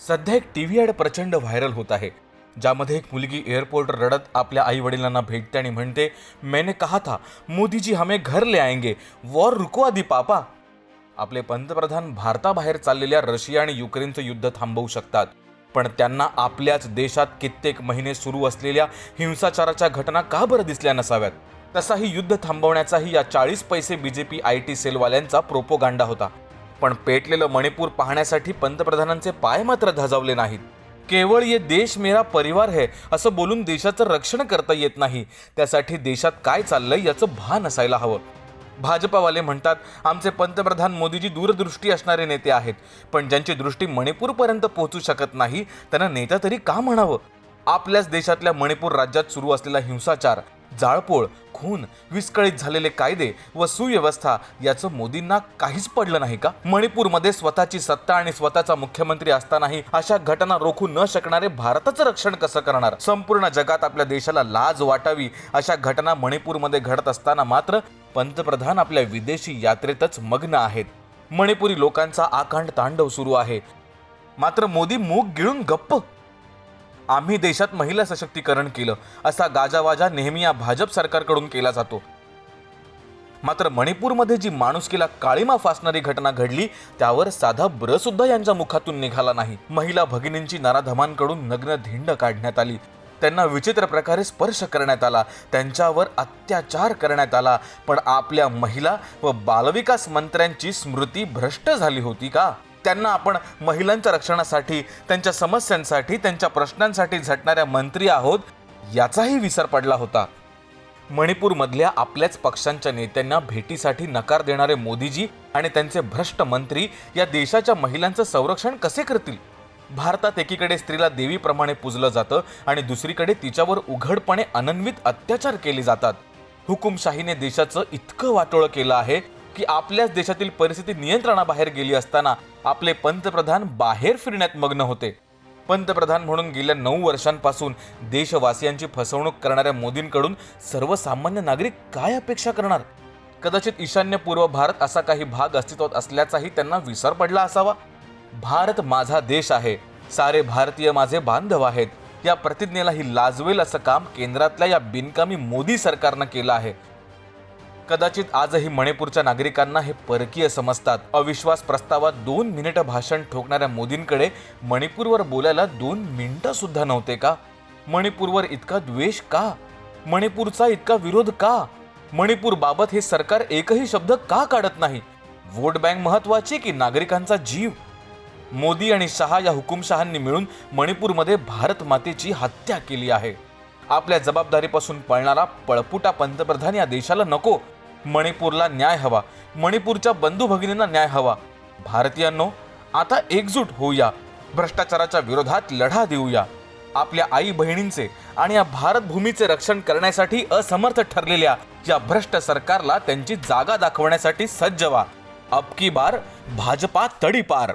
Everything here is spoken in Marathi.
सध्या एक टी व्ही ॲड प्रचंड व्हायरल होत आहे ज्यामध्ये एक मुलगी एअरपोर्ट रडत आपल्या आई वडिलांना भेटते आणि म्हणते मैंने कहा था मोदी जी हमें घर ले आएंगे वॉर रुको आधी पापा. आपले पंतप्रधान भारताबाहेर चाललेल्या रशिया आणि युक्रेनचं युद्ध थांबवू शकतात पण त्यांना आपल्याच देशात कित्येक महिने सुरू असलेल्या हिंसाचाराच्या घटना का बरं दिसल्या नसाव्यात? तसाही युद्ध थांबवण्याचाही या चाळीस पैसे बीजेपी आय टी सेलवाल्यांचा प्रोपोगांडा होता. पण पेटलेलं मणिपूर पाहण्यासाठी पंतप्रधानांचे पाय मात्र धजावले नाहीत. केवळ ये देश मेरा परिवार है असं बोलून देशाचं रक्षण करता येत नाही. त्यासाठी देशात काय चाललंय याचं भान असायला हवं. भाजपावाले म्हणतात आमचे पंतप्रधान मोदीजी दूरदृष्टी असणारे नेते आहेत पण ज्यांची दृष्टी मणिपूरपर्यंत पोहोचू शकत नाही त्यांना नेता तरी का म्हणावं? आपल्याच देशातल्या मणिपूर राज्यात सुरू असलेला हिंसाचार जाळपोळ खून विस्कळीत झालेले कायदे व सुव्यवस्था याचं मोदींना काहीच पडलं नाही का? मणिपूरमध्ये स्वतःची सत्ता आणि स्वतःचा मुख्यमंत्री असतानाही अशा घटना रोखू न शकणारे भारताचं रक्षण कसं करणार? संपूर्ण जगात आपल्या देशाला लाज वाटावी अशा घटना मणिपूरमध्ये घडत असताना मात्र पंतप्रधान आपल्या विदेशी यात्रेतच मग्न आहेत. मणिपुरी लोकांचा आकांड तांडव सुरू आहे. मात्र मोदी मूग गिळून गप्प आम्ही देशात महिला सशक्तीकरण केलं असा गाजावाजा नेहमी या भाजप सरकारकडून केला जातो. मात्र मणिपूरमध्ये जी माणुसकीला काळीमा फासणारी घटना घडली त्यावर साधा ब्र सुद्धा यांच्या मुखातून निघाला नाही. महिला भगिनींची नराधमांकडून नग्न धिंड काढण्यात आली. त्यांना विचित्र प्रकारे स्पर्श करण्यात आला. त्यांच्यावर अत्याचार करण्यात आला. पण आपल्या महिला व बालविकास मंत्र्यांची स्मृती भ्रष्ट झाली होती का? त्यांना आपण महिलांच्या रक्षणासाठी त्यांच्या समस्यांसाठी त्यांच्या प्रश्नांसाठी झटणाऱ्या मंत्री आहोत याचाही विसर पडला होता. मणिपूरमधल्या आपल्याच पक्षांच्या नेत्यांना भेटीसाठी नकार देणारे मोदीजी आणि त्यांचे भ्रष्ट मंत्री या देशाच्या महिलांचं संरक्षण कसे करतील? भारतात एकीकडे स्त्रीला देवीप्रमाणे पूजलं जातं आणि दुसरीकडे तिच्यावर उघडपणे अनन्वित अत्याचार केले जातात. हुकुमशाहीने देशाचं इतकं वाटोळं केलं आहे की आपल्याच देशातील परिस्थिती नियंत्रणाबाहेर गेली असताना आपले पंतप्रधान बाहेर फिरण्यात मग्न होते. पंतप्रधान म्हणून गेल्या नऊ वर्षांपासून देशवासियांची फसवणूक करणाऱ्या मोदींकडून सर्वसामान्य नागरिक काय अपेक्षा करणार? कदाचित ईशान्य पूर्व भारत असा काही भाग अस्तित्वात असल्याचाही त्यांना विसर पडला असावा. भारत माझा देश आहे. सारे भारतीय माझे बांधव आहेत. या प्रतिज्ञेला ही लाजवेल असं काम केंद्रातल्या या बिनकामी मोदी सरकारनं केलं आहे. कदाचित आजही मणिपूरच्या नागरिकांना हे परकीय समजतात. अविश्वास प्रस्तावात दोन मिनिटं भाषण ठोकणाऱ्या मोदींकडे मणिपूरवर बोलायला दोन मिनिटं सुद्धा नव्हते का? मणिपूरवर इतका द्वेष का? मणिपूरचा इतका विरोध का? मणिपूर बाबत हे सरकार एकही शब्द का काढत नाही? वोट बँक महत्वाची की नागरिकांचा जीव? मोदी आणि शहा या हुकुमशहांनी मिळून मणिपूरमध्ये भारत मातेची हत्या केली आहे. आपल्या जबाबदारीपासून पळणारा पळपुटा पंतप्रधान या देशाला नको. मणिपूरला न्याय हवा. मणिपूरच्या बंधू भगिनींना न्याय हवा. भारतीयांनो आता एकजूट होऊया. भ्रष्टाचाराच्या विरोधात लढा देऊया. आपल्या आई बहिणींचे आणि या भारत भूमीचे रक्षण करण्यासाठी असमर्थ ठरलेल्या या भ्रष्ट सरकारला त्यांची जागा दाखवण्यासाठी सज्ज व्हा. अबकी बार भाजपा तडीपार.